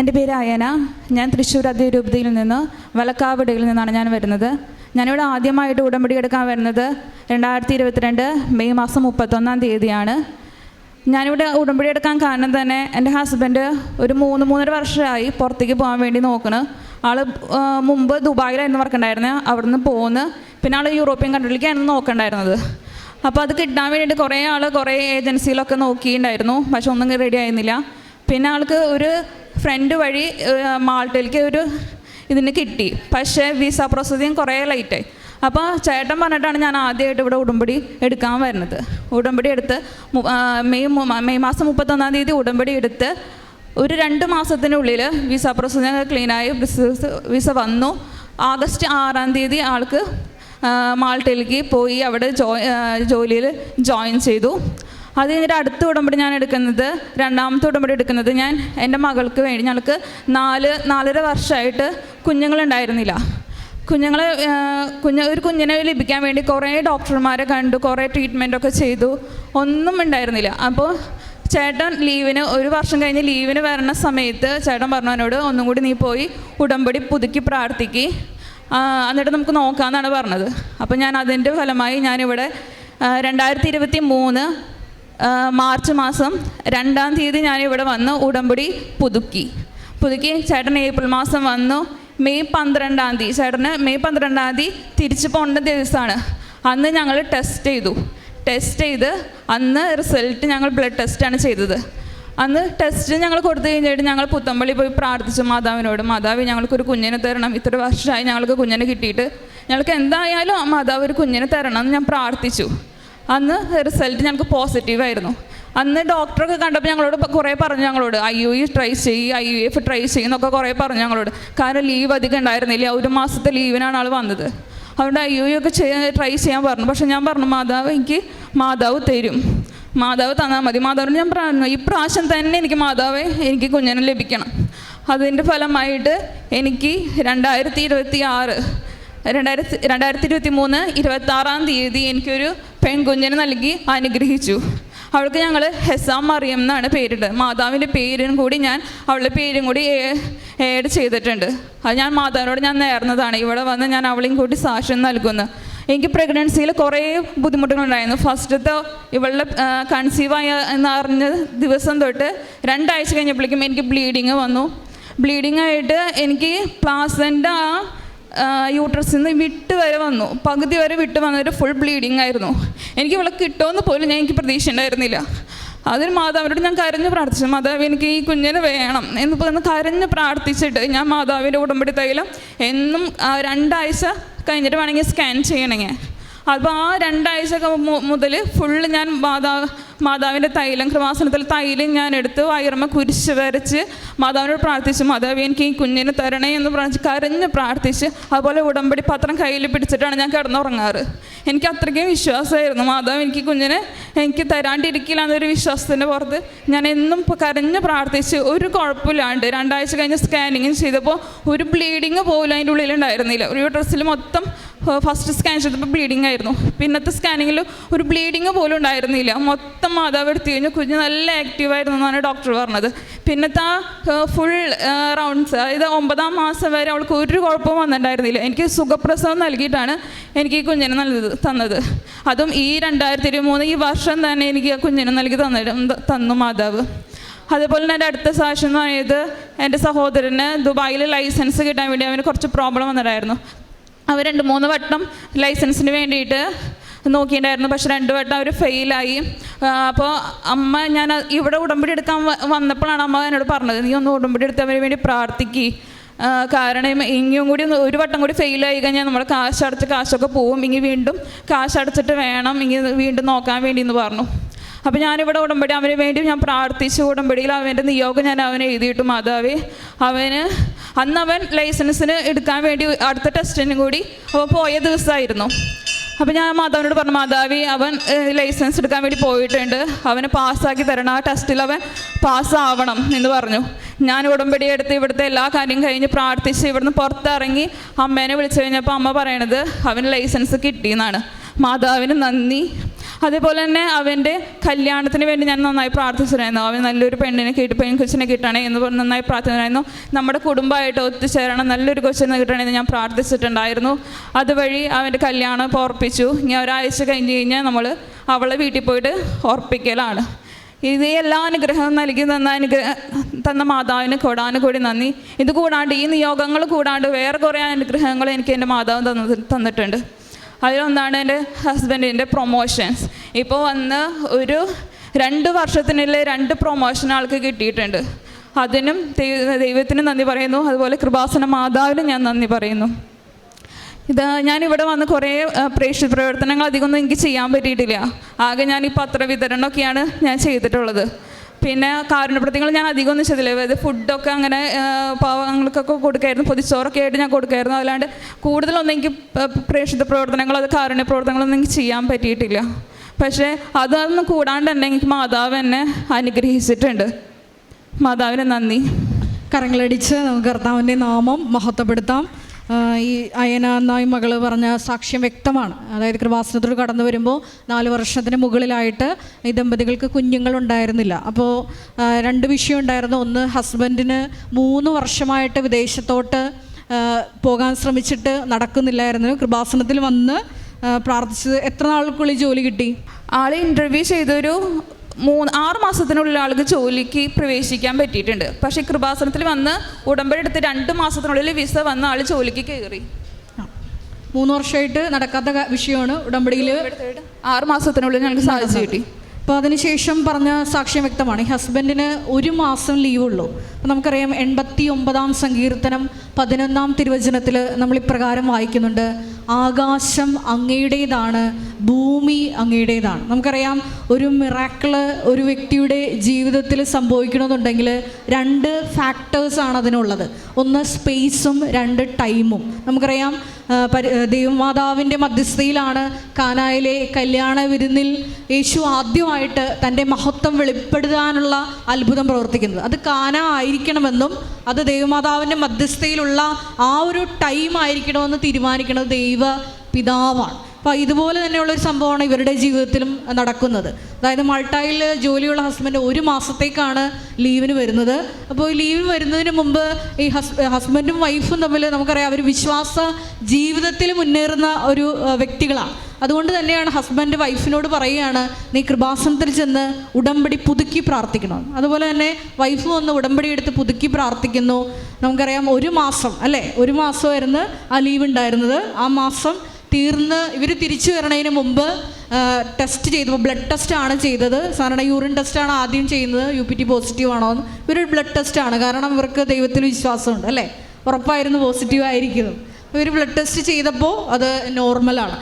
എന്റെ പേര് അയന. ഞാൻ തൃശ്ശൂർ അതിരൂപതയിൽ നിന്ന് വലക്കാവിടയിൽ നിന്നാണ് ഞാൻ വരുന്നത്. ഞാനിവിടെ ആദ്യമായിട്ട് ഉടമ്പടി എടുക്കാൻ വരുന്നത് രണ്ടായിരത്തി ഇരുപത്തിരണ്ട് മെയ് മാസം മുപ്പത്തൊന്നാം തീയതിയാണ്. ഞാനിവിടെ ഉടമ്പടി എടുക്കാൻ കാരണം തന്നെ എന്റെ ഹസ്ബൻഡ് ഒരു മൂന്ന് മൂന്നര വർഷമായി പുറത്തേക്ക് പോകാൻ വേണ്ടി നോക്കണ്. ആൾ മുമ്പ് ദുബായിലായിരുന്നു വർക്കുണ്ടായിരുന്നത് അവിടെ നിന്ന് പോന്ന് പിന്നെ ആൾ യൂറോപ്യൻ കൺട്രിയിലേക്കായിരുന്നു നോക്കണ്ടായിരുന്നത്. അപ്പോൾ അത് കിട്ടാൻ വേണ്ടിയിട്ട് കുറേ ആൾ കുറേ ഏജൻസിയിലൊക്കെ നോക്കിയിട്ടുണ്ടായിരുന്നു. പക്ഷെ ഒന്നും റെഡി ആയിരുന്നില്ല. പിന്നെ ആൾക്ക് ഒരു ഫ്രണ്ട് വഴി മാൾട്ടയിലേക്ക് ഒരു ഇതിന് കിട്ടി. പക്ഷേ വിസ പ്രോസസ്സിങ് കുറേ ലേറ്റായി അപ്പോൾ ചേട്ടൻ പറഞ്ഞിട്ടാണ് ഞാൻ ആദ്യമായിട്ട് ഇവിടെ ഉടമ്പടി എടുക്കാൻ വരുന്നത്. ഉടമ്പടി എടുത്ത് മെയ് മെയ് മാസം മുപ്പത്തൊന്നാം തീയതി ഉടമ്പടി എടുത്ത് ഒരു രണ്ട് മാസത്തിനുള്ളിൽ വിസ പ്രോസസ്സിങ് ക്ലീനായി വിസ വിസ വന്നു. ആഗസ്റ്റ് ആറാം തീയതി ആൾക്ക് മാൾട്ടയിലേക്ക് പോയി അവിടെ ജോ ജോലിയിൽ ജോയിൻ ചെയ്തു. അത് കഴിഞ്ഞിട്ട് അടുത്ത ഉടമ്പടി ഞാൻ എടുക്കുന്നത് രണ്ടാമത്തെ ഉടമ്പടി എടുക്കുന്നത് ഞാൻ എന്റെ മകൾക്ക് വേണ്ടി. ഞങ്ങൾക്ക് നാല് നാലര വർഷമായിട്ട് കുഞ്ഞുങ്ങളുണ്ടായിരുന്നില്ല. കുഞ്ഞുങ്ങളെ കുഞ്ഞ് ഒരു കുഞ്ഞിനെ ലഭിക്കാൻ വേണ്ടി കുറേ ഡോക്ടർമാരെ കണ്ടു കുറേ ട്രീറ്റ്മെന്റൊക്കെ ചെയ്തു. ഒന്നും ഉണ്ടായിരുന്നില്ല. അപ്പോൾ ചേട്ടൻ ലീവിന് ഒരു വർഷം കഴിഞ്ഞ് ലീവിന് വരണ സമയത്ത് ചേട്ടൻ പറഞ്ഞു ഒന്നും കൂടി നീ പോയി ഉടമ്പടി പുതുക്കി പ്രാർത്ഥിക്കി. എന്നിട്ട് നമുക്ക് നോക്കാമെന്നാണ് പറഞ്ഞത്. അപ്പോൾ ഞാൻ അതിന്റെ ഫലമായി ഞാനിവിടെ രണ്ടായിരത്തി ഇരുപത്തി മൂന്ന് മാർച്ച് മാസം രണ്ടാം തീയതി ഞാൻ ഇവിടെ വന്ന് ഉടമ്പടി പുതുക്കി. പുതുക്കി ചേട്ടൻ ഏപ്രിൽ മാസം വന്നു. മെയ് പന്ത്രണ്ടാം തീയതി ചേട്ടന് മെയ് പന്ത്രണ്ടാം തീയതി തിരിച്ചു പോകേണ്ട ദിവസമാണ് അന്ന് ഞങ്ങൾ ടെസ്റ്റ് ചെയ്തു. ടെസ്റ്റ് ചെയ്ത് അന്ന് റിസൾട്ട് ഞങ്ങൾ ബ്ലഡ് ടെസ്റ്റാണ് ചെയ്തത്. അന്ന് ടെസ്റ്റ് ഞങ്ങൾ കൊടുത്തു കഴിഞ്ഞിട്ട് ഞങ്ങൾ പുത്തമ്പള്ളി പോയി പ്രാർത്ഥിച്ചു മാതാവിനോട്. മാതാവ് ഞങ്ങൾക്കൊരു കുഞ്ഞിനെ തരണം. ഇത്ര വർഷമായി ഞങ്ങൾക്ക് കുഞ്ഞിനെ കിട്ടിയിട്ട് ഞങ്ങൾക്ക് എന്തായാലും ആ മാതാവ് ഒരു കുഞ്ഞിനെ തരണം എന്ന് ഞാൻ പ്രാർത്ഥിച്ചു. അന്ന് റിസൾട്ട് ഞങ്ങൾക്ക് പോസിറ്റീവായിരുന്നു അന്ന് ഡോക്ടറൊക്കെ കണ്ടപ്പോൾ ഞങ്ങളോട് കുറേ പറഞ്ഞു ഞങ്ങളോട് ഐ യു ഇ ട്രൈ ചെയ്യ് ഐ യു എഫ് ട്രൈ ചെയ്യുന്നൊക്കെ കുറേ പറഞ്ഞു ഞങ്ങളോട്. കാരണം ലീവ് അധികം ഉണ്ടായിരുന്നില്ല ഒരു മാസത്തെ ലീവിനാണ് ആൾ വന്നത്. അതുകൊണ്ട് ഐ യു ഇ ഒക്കെ ചെയ്യാൻ ട്രൈ ചെയ്യാൻ പറഞ്ഞു. പക്ഷെ ഞാൻ പറഞ്ഞു മാതാവ് എനിക്ക് മാതാവ് തരും. മാതാവ് തന്നാൽ മതി. മാതാവിനോട് ഞാൻ പറഞ്ഞു ഈ പ്രാവശ്യം തന്നെ എനിക്ക് മാതാവെ എനിക്ക് കുഞ്ഞിനെ ലഭിക്കണം. അതിന്റെ ഫലമായിട്ട് എനിക്ക് രണ്ടായിരത്തി ഇരുപത്തി ആറ് രണ്ടായിരത്തി രണ്ടായിരത്തി ഇരുപത്തി മൂന്ന് ഇരുപത്തി ആറാം തീയതി എനിക്കൊരു പെൺകുഞ്ഞിനെ നൽകി അനുഗ്രഹിച്ചു. അവൾക്ക് ഞങ്ങൾ ഹെസാം മറിയം എന്നാണ് പേരിട്ടത്. മാതാവിന്റെ പേരും കൂടി ഞാൻ അവളുടെ പേരും കൂടി ഏഡ് ചെയ്തിട്ടുണ്ട്. അത് ഞാൻ മാതാവിനോട് ഞാൻ നേർന്നതാണ്. ഇവിടെ വന്ന് ഞാൻ അവളെയും കൂട്ടി സാക്ഷ്യം നൽകുന്നു. എനിക്ക് പ്രഗ്നൻസിയിൽ കുറേ ബുദ്ധിമുട്ടുകളുണ്ടായിരുന്നു. ഫസ്റ്റത്തെ ഇവളുടെ കൺസീവായ എന്നറിഞ്ഞ ദിവസം തൊട്ട് രണ്ടാഴ്ച കഴിഞ്ഞപ്പോഴേക്കും എനിക്ക് ബ്ലീഡിങ് വന്നു. ബ്ലീഡിങ് ആയിട്ട് എനിക്ക് പ്ലാസന്റെ ആ യൂട്രസിൽ നിന്ന് വിട്ട് വരെ വന്നു. പകുതി വരെ വിട്ട് വന്നൊരു ഫുൾ ബ്ലീഡിങ് ആയിരുന്നു. എനിക്ക് ഇവളെ കിട്ടുമെന്ന് പോലും ഞാൻ എനിക്ക് പ്രതീക്ഷ ഉണ്ടായിരുന്നില്ല. അതിന് മാതാവിനോട് ഞാൻ കരഞ്ഞു പ്രാർത്ഥിച്ചു. മാതാവ് എനിക്ക് ഈ കുഞ്ഞിനെ വേണം. എന്ന് പറഞ്ഞ് കരഞ്ഞു പ്രാർത്ഥിച്ചിട്ട് ഞാൻ മാതാവിന്റെ ഉടമ്പടി തൈലം എന്നും രണ്ടാഴ്ച കഴിഞ്ഞിട്ട് വേണമെങ്കിൽ സ്കാൻ ചെയ്യണമെങ്കിൽ അപ്പോൾ ആ രണ്ടാഴ്ച മുതൽ ഫുള്ള് ഞാൻ മാതാ മാതാവിന്റെ തൈലം കൃപാസനത്തിൽ തൈലം ഞാൻ എടുത്ത് വയറമ്മ കുരിശ് വരച്ച് മാതാവിനോട് പ്രാർത്ഥിച്ചു. മാതാവ് എനിക്ക് ഈ കുഞ്ഞിന് തരണേ എന്ന് പ്രാർത്ഥിച്ച് കരഞ്ഞ് പ്രാർത്ഥിച്ച് അതുപോലെ ഉടമ്പടി പത്രം കയ്യിൽ പിടിച്ചിട്ടാണ് ഞാൻ കിടന്നുറങ്ങാറ്. എനിക്ക് അത്രയ്ക്കും വിശ്വാസമായിരുന്നു. മാതാവ് എനിക്ക് കുഞ്ഞിനെ എനിക്ക് തരാണ്ടിരിക്കില്ല എന്നൊരു വിശ്വാസത്തിന്റെ പുറത്ത് ഞാൻ എന്നും കരഞ്ഞ് പ്രാർത്ഥിച്ച് ഒരു കുഴപ്പമില്ലാണ്ട് രണ്ടാഴ്ച കഴിഞ്ഞ് സ്കാനിങ്ങും ചെയ്തപ്പോൾ ഒരു ബ്ലീഡിങ് പോലും അതിന്റെ ഉള്ളിലുണ്ടായിരുന്നില്ല. ഒരു ഡ്രസ്സിൽ മൊത്തം ഫസ്റ്റ് സ്കാൻ ചെയ്തപ്പോൾ ബ്ലീഡിംഗ് ആയിരുന്നു. പിന്നത്തെ സ്കാനിങ്ങിൽ ഒരു ബ്ലീഡിങ് പോലും ഉണ്ടായിരുന്നില്ല. മൊത്തം മാതാവ് എടുത്തു കഴിഞ്ഞാൽ കുഞ്ഞ് നല്ല ആക്റ്റീവായിരുന്നു എന്നാണ് ഡോക്ടർ പറഞ്ഞത്. പിന്നത്തെ ആ ഫുൾ റൗണ്ട്സ് അതായത് ഒമ്പതാം മാസം വരെ അവൾക്ക് ഒരു കുഴപ്പവും വന്നിട്ടുണ്ടായിരുന്നില്ല. എനിക്ക് സുഖപ്രസവം നൽകിയിട്ടാണ് എനിക്ക് ഈ കുഞ്ഞിനെ നൽകി തന്നത്. അതും ഈ രണ്ടായിരത്തി ഇരുപത്തി മൂന്ന് ഈ വർഷം തന്നെ എനിക്ക് ആ കുഞ്ഞിനെ നൽകി തന്ന തന്നു മാതാവ്. അതുപോലെ തന്നെ എന്റെ അടുത്ത സാക്ഷ്യം എന്ന് പറയുന്നത് എന്റെ സഹോദരന് ദുബായിൽ ലൈസൻസ് കിട്ടാൻ വേണ്ടി അവന് കുറച്ച് പ്രോബ്ലം വന്നിട്ടായിരുന്നു അവർ രണ്ട് മൂന്ന് വട്ടം ലൈസൻസിന് വേണ്ടിയിട്ട് നോക്കിയിട്ടുണ്ടായിരുന്നു. പക്ഷെ രണ്ട് വട്ടം അവർ ഫെയിലായി. അപ്പോൾ അമ്മ ഞാൻ ഇവിടെ ഉടമ്പടി എടുക്കാൻ വന്നപ്പോഴാണ് അമ്മ എന്നോട് പറഞ്ഞത് നീ ഒന്ന് ഉടമ്പടി എടുത്ത് അവന് വേണ്ടി പ്രാർത്ഥിക്കി. കാരണം ഇനിയും കൂടി ഒരു വട്ടം കൂടി ഫെയിലായി കഴിഞ്ഞാൽ നമ്മൾ കാശ് അടച്ച് കാശൊക്കെ പോവും. ഇനി വീണ്ടും കാശ് അടച്ചിട്ട് വേണം ഇനി വീണ്ടും നോക്കാൻ വേണ്ടി എന്ന് പറഞ്ഞു. അപ്പോൾ ഞാനിവിടെ ഉടമ്പടി അവന് വേണ്ടി ഞാൻ പ്രാർത്ഥിച്ചു. ഉടമ്പടിയിൽ അവന്റെ നിയോഗം ഞാൻ അവനെ എഴുതിയിട്ടു മാതാവേ അവന് അന്ന് അവൻ ലൈസൻസിന് എടുക്കാൻ വേണ്ടി അടുത്ത ടെസ്റ്റിനും കൂടി പോയ ദിവസമായിരുന്നു. അപ്പോൾ ഞാൻ മാതാവിനോട് പറഞ്ഞു മാതാവി അവൻ ലൈസൻസ് എടുക്കാൻ വേണ്ടി പോയിട്ടുണ്ട്. അവനെ പാസ്സാക്കി തരണം. ആ ടെസ്റ്റിൽ അവൻ പാസ്സാവണം എന്ന് പറഞ്ഞു. ഞാൻ ഉടമ്പടി എടുത്ത് ഇവിടുത്തെ എല്ലാ കാര്യം കഴിഞ്ഞ് പ്രാർത്ഥിച്ച് ഇവിടുന്ന് പുറത്തിറങ്ങി അമ്മേനെ വിളിച്ചു കഴിഞ്ഞപ്പോൾ അമ്മ പറയണത് അവന് ലൈസൻസ് കിട്ടിയെന്നാണ്. മാതാവിന് നന്ദി. അതേപോലെ തന്നെ അവന്റെ കല്യാണത്തിന് വേണ്ടി ഞാൻ നന്നായി പ്രാർത്ഥിച്ചിരുന്നു. അവൻ നല്ലൊരു പെണ്ണിനെ കിട്ടി പെൺകൊച്ചിനെ കിട്ടണേ എന്ന് പറഞ്ഞ് നന്നായി പ്രാർത്ഥിച്ചിരുന്നു. നമ്മുടെ കുടുംബമായിട്ട് ഒത്തുചേരണം നല്ലൊരു കൊച്ചിനെ കിട്ടണമെന്ന് ഞാൻ പ്രാർത്ഥിച്ചിട്ടുണ്ടായിരുന്നു. അതുവഴി അവന്റെ കല്യാണം ഇപ്പോൾ ഉറപ്പിച്ചു. ഇനി ഒരാഴ്ച കഴിഞ്ഞ് കഴിഞ്ഞാൽ നമ്മൾ അവളെ വീട്ടിൽ പോയിട്ട് ഉറപ്പിക്കലാണ്. ഇത് എല്ലാ അനുഗ്രഹവും നൽകി തന്ന അനുഗ്രഹ തന്ന മാതാവിന് കൊടാനും കൂടി നന്ദി. ഇത് കൂടാണ്ട് ഈ നിയോഗങ്ങൾ കൂടാണ്ട് വേറെ കുറേ അനുഗ്രഹങ്ങൾ എനിക്ക് എന്റെ മാതാവ് തന്നിട്ടുണ്ട്. അതിലൊന്നാണ് എന്റെ ഹസ്ബൻഡിന്റെ പ്രൊമോഷൻസ് ഇപ്പോൾ വന്ന് ഒരു രണ്ട് വർഷത്തിനുള്ളിൽ രണ്ട് പ്രൊമോഷൻ ആൾക്ക് കിട്ടിയിട്ടുണ്ട്. അതിനും ദൈവ- ദൈവത്തിന് നന്ദി പറയുന്നു. അതുപോലെ കൃപാസന മാതാവിനും ഞാൻ നന്ദി പറയുന്നു. ഇത് ഞാനിവിടെ വന്ന് കുറേ പ്രേക്ഷിത പ്രവർത്തനങ്ങൾ അധികമൊന്നും എനിക്ക് ചെയ്യാൻ പറ്റിയിട്ടില്ല. ആകെ ഞാൻ ഈ പത്രവിതരണമൊക്കെയാണ് ഞാൻ ചെയ്തിട്ടുള്ളത്. പിന്നെ കാരുണ്യപ്രതികൾ ഞാൻ അധികം ഒന്നും ചെയ്തില്ല. അതായത് ഫുഡൊക്കെ അങ്ങനെ പാവങ്ങൾക്കൊക്കെ കൊടുക്കായിരുന്നു. പൊതിച്ചോറൊക്കെ ആയിട്ട് ഞാൻ കൊടുക്കായിരുന്നു. അല്ലാണ്ട് കൂടുതലൊന്നും എനിക്ക് പ്രേക്ഷിത പ്രവർത്തനങ്ങൾ അത് കാരുണ്യ പ്രവർത്തനങ്ങളൊന്നും എനിക്ക് ചെയ്യാൻ പറ്റിയിട്ടില്ല. പക്ഷേ അതൊന്നും കൂടാണ്ട് തന്നെ എനിക്ക് മാതാവ് എന്നെ അനുഗ്രഹിച്ചിട്ടുണ്ട്. മാതാവിന് നന്ദി. കരങ്ങളടിച്ച് നമുക്ക് കർത്താവിന്റെ നാമം മഹത്വപ്പെടുത്താം. ഈ അയന എന്നായി മകൾ പറഞ്ഞ സാക്ഷ്യം വ്യക്തമാണ്. അതായത് കൃപാസനത്തോട് കടന്നു വരുമ്പോൾ നാല് വർഷത്തിന് മുകളിലായിട്ട് ഈ ദമ്പതികൾക്ക് കുഞ്ഞുങ്ങൾ ഉണ്ടായിരുന്നില്ല. അപ്പോൾ രണ്ട് വിഷയം ഉണ്ടായിരുന്നു. ഒന്ന് ഹസ്ബൻഡിന് മൂന്ന് വർഷമായിട്ട് വിദേശത്തോട്ട് പോകാൻ ശ്രമിച്ചിട്ട് നടക്കുന്നില്ലായിരുന്നു. കൃപാസനത്തിൽ വന്ന് പ്രാർത്ഥിച്ചത് എത്ര നാൾക്കുള്ളിൽ ജോലി കിട്ടി? ആളെ ഇന്റർവ്യൂ ചെയ്തൊരു മൂന്ന് ആറ് മാസത്തിനുള്ളിൽ ആൾക്ക് ജോലിക്ക് പ്രവേശിക്കാൻ പറ്റിയിട്ടുണ്ട്. പക്ഷേ കൃപാസനത്തിൽ വന്ന് ഉടമ്പടി എടുത്ത് രണ്ട് മാസത്തിനുള്ളിൽ വിസ വന്ന് ആൾ ജോലിക്ക് കയറി. മൂന്ന് വർഷമായിട്ട് നടക്കാത്ത വിഷയമാണ് ഉടമ്പടിയിൽ ആറ് മാസത്തിനുള്ളിൽ ഞങ്ങൾക്ക് സാധിച്ചു കിട്ടി. അപ്പോൾ അതിനുശേഷം പറഞ്ഞ സാക്ഷ്യം വ്യക്തമാണ്. ഈ ഹസ്ബൻഡിന് ഒരു മാസം ലീവുള്ളൂ. അപ്പോൾ നമുക്കറിയാം എൺപത്തി ഒമ്പതാം സങ്കീർത്തനം പതിനൊന്നാം തിരുവചനത്തിൽ നമ്മൾ ഇപ്രകാരം വായിക്കുന്നുണ്ട്. ആകാശം അങ്ങയുടേതാണ് ഭൂമി അങ്ങയുടേതാണ്. നമുക്കറിയാം ഒരു മിറാക്കിൾ ഒരു വ്യക്തിയുടെ ജീവിതത്തിൽ സംഭവിക്കണമെന്നുണ്ടെങ്കിൽ രണ്ട് ഫാക്ടേഴ്സാണ് അതിനുള്ളത്. ഒന്ന് സ്പേസും രണ്ട് ടൈമും നമുക്കറിയാം ദൈവമാതാവിന്റെ മധ്യസ്ഥയിലാണ് കാനായിലെ കല്യാണ വിരുന്നിൽ യേശു ആദ്യമായിട്ട് തന്റെ മഹത്വം വെളിപ്പെടുത്താനുള്ള അത്ഭുതം പ്രവർത്തിക്കുന്നത്. അത് കാന ആയിരിക്കണമെന്നും അത് ദൈവമാതാവിന്റെ മധ്യസ്ഥയിലുള്ള ആ ഒരു ടൈം ആയിരിക്കണമെന്ന് തീരുമാനിക്കുന്നത് ദൈവ പിതാവാണ് അപ്പോൾ ഇതുപോലെ തന്നെയുള്ള ഒരു സംഭവമാണ് ഇവരുടെ ജീവിതത്തിലും നടക്കുന്നത്. അതായത് മൾട്ടായിൽ ജോലിയുള്ള ഹസ്ബൻഡ് ഒരു മാസത്തേക്കാണ് ലീവിന് വരുന്നത്. അപ്പോൾ ഈ ലീവിന് വരുന്നതിന് മുമ്പ് ഈ ഹസ് ഹസ്ബൻഡും വൈഫും തമ്മിൽ നമുക്കറിയാം അവർ വിശ്വാസ ജീവിതത്തിൽ മുന്നേറുന്ന ഒരു വ്യക്തികളാണ്. അതുകൊണ്ട് തന്നെയാണ് ഹസ്ബൻഡ് വൈഫിനോട് പറയുകയാണ് നീ കൃപാസനത്തിൽ ചെന്ന് ഉടമ്പടി പുതുക്കി പ്രാർത്ഥിക്കണം. അതുപോലെ തന്നെ വൈഫ് വന്ന് ഉടമ്പടി എടുത്ത് പുതുക്കി പ്രാർത്ഥിക്കുന്നു. നമുക്കറിയാം ഒരു മാസം അല്ലേ? ഒരു മാസമായിരുന്നു ആ ലീവ് ഉണ്ടായിരുന്നത്. ആ മാസം തീർന്ന് ഇവർ തിരിച്ചു വരണതിന് മുമ്പ് ടെസ്റ്റ് ചെയ്തു. ബ്ലഡ് ടെസ്റ്റ് ആണ് ചെയ്തത്. സാധാരണ യൂറിൻ ടെസ്റ്റാണ് ആദ്യം ചെയ്യുന്നത്. യു പി ടി പോസിറ്റീവ് ആണോ ഇവർ ബ്ലഡ് ടെസ്റ്റ് ആണ്. കാരണം ഇവർക്ക് ദൈവത്തിൽ വിശ്വാസമുണ്ട് അല്ലേ? ഉറപ്പായിരുന്നു പോസിറ്റീവ് ആയിരിക്കുന്നു. ഇവർ ബ്ലഡ് ടെസ്റ്റ് ചെയ്തപ്പോൾ അത് നോർമലാണ്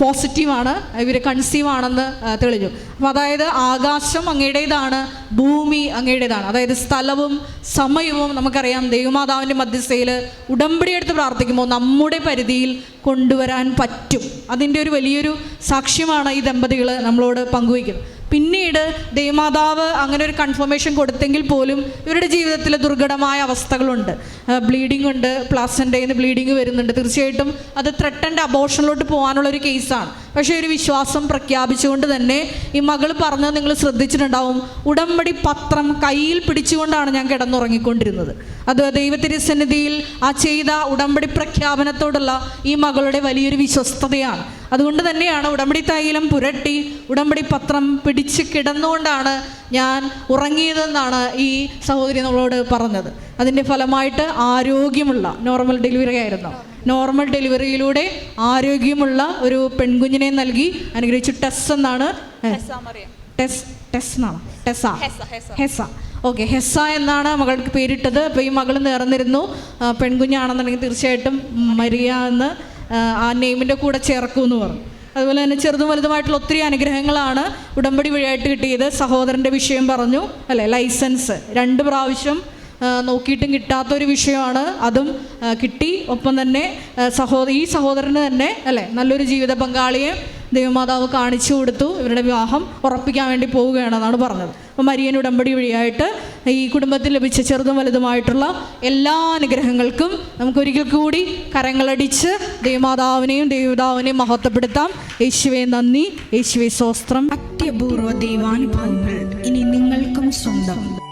പോസിറ്റീവാണ് ഇവർ കൺസീവ് ആണെന്ന് തെളിഞ്ഞു. അപ്പം അതായത് ആകാശം അങ്ങയുടേതാണ് ഭൂമി അങ്ങയുടേതാണ്. അതായത് സ്ഥലവും സമയവും നമുക്കറിയാം ദൈവമാതാവിന്റെ മധ്യസ്ഥയിൽ ഉടമ്പടി എടുത്ത് പ്രാർത്ഥിക്കുമ്പോൾ നമ്മുടെ പരിധിയിൽ കൊണ്ടുവരാൻ പറ്റും. അതിന്റെ ഒരു വലിയൊരു സാക്ഷ്യമാണ് ഈ ദമ്പതികൾ നമ്മളോട് പങ്കുവയ്ക്കുന്നത്. പിന്നീട് ദൈവമാതാവ് അങ്ങനെ ഒരു കൺഫർമേഷൻ കൊടുത്തെങ്കിൽ പോലും ഇവരുടെ ജീവിതത്തിൽ ദുർഘടമായ അവസ്ഥകളുണ്ട്. ബ്ലീഡിംഗ് ഉണ്ട് പ്ലാസന്റയിൽ നിന്ന് ബ്ലീഡിങ് വരുന്നുണ്ട്. തീർച്ചയായിട്ടും അത് ത്രട്ടന്റെ അബോഷനിലോട്ട് പോകാനുള്ള ഒരു കേസാണ് പക്ഷേ ഒരു വിശ്വാസം പ്രഖ്യാപിച്ചുകൊണ്ട് തന്നെ ഈ മകൾ പറഞ്ഞത് നിങ്ങൾ ശ്രദ്ധിച്ചിട്ടുണ്ടാവും. ഉടമ്പടി പത്രം കയ്യിൽ പിടിച്ചുകൊണ്ടാണ് ഞാൻ കിടന്നുറങ്ങിക്കൊണ്ടിരുന്നത്. അത് ദൈവത്തിരുസന്നിധിയിൽ ആ ചെയ്ത ഉടമ്പടി പ്രഖ്യാപനത്തോടുള്ള ഈ മകളുടെ വലിയൊരു വിശ്വസ്തതയാണ്. അതുകൊണ്ട് തന്നെയാണ് ഉടമ്പടി തൈലം പുരട്ടി ഉടമ്പടി പത്രം പിടിച്ച് കിടന്നുകൊണ്ടാണ് ഞാൻ ഉറങ്ങിയതെന്നാണ് ഈ സഹോദരി നമ്മളോട് പറഞ്ഞത്. അതിന്റെ ഫലമായിട്ട് ആരോഗ്യമുള്ള നോർമൽ ഡെലിവറി ആയിരുന്നു. നോർമൽ ഡെലിവറിയിലൂടെ ആരോഗ്യമുള്ള ഒരു പെൺകുഞ്ഞിനെ നൽകി അനുഗ്രഹിച്ചു. ടെസ് എന്നാണ് ടെസ് ടെസ് എന്നാണ്? ടെസ ഹെസ ഓക്കെ ഹെസ എന്നാണ് മകൾക്ക് പേരിട്ടത്. അപ്പോൾ ഈ മകൾ നേർന്നിരുന്നു. പെൺകുഞ്ഞാണെന്നുണ്ടെങ്കിൽ തീർച്ചയായിട്ടും മരിയ എന്ന് ആ, നെയിമിന്റെ നെയിമിന്റെ കൂടെ ചേർക്കുമെന്ന് പറഞ്ഞു. അതുപോലെ തന്നെ ചെറുതും വലുതുമായിട്ടുള്ള ഒത്തിരി അനുഗ്രഹങ്ങളാണ് ഉടമ്പടി വഴിയായിട്ട് കിട്ടിയത്. സഹോദരന്റെ വിഷയം പറഞ്ഞു അല്ലേ? ലൈസൻസ്. രണ്ട് പ്രാവശ്യം നോക്കിയിട്ടും കിട്ടാത്തൊരു വിഷയമാണ്. അതും കിട്ടി. ഒപ്പം തന്നെ സഹോദ ഈ സഹോദരന് തന്നെ അല്ലേ? നല്ലൊരു ജീവിത പങ്കാളിയെ ദൈവമാതാവ് കാണിച്ചു കൊടുത്തു. ഇവരുടെ വിവാഹം ഉറപ്പിക്കാൻ വേണ്ടി പോവുകയാണെന്നാണ് പറഞ്ഞത്. അപ്പം മരിയൻ ഉടമ്പടി വഴിയായിട്ട് ഈ കുടുംബത്തിൽ ലഭിച്ച ചെറുതും വലുതുമായിട്ടുള്ള എല്ലാ അനുഗ്രഹങ്ങൾക്കും നമുക്കൊരിക്കൽ കൂടി കരങ്ങളടിച്ച് ദൈവമാതാവിനെയും ദൈവതാവിനെയും മഹത്വപ്പെടുത്താം. യേശുവെ നന്ദി. യേശുവെ സ്വസ്ത്രം അത്യപൂർവ ദൈവാനുഭവങ്ങൾ ഇനി നിങ്ങൾക്കും സ്വന്തം.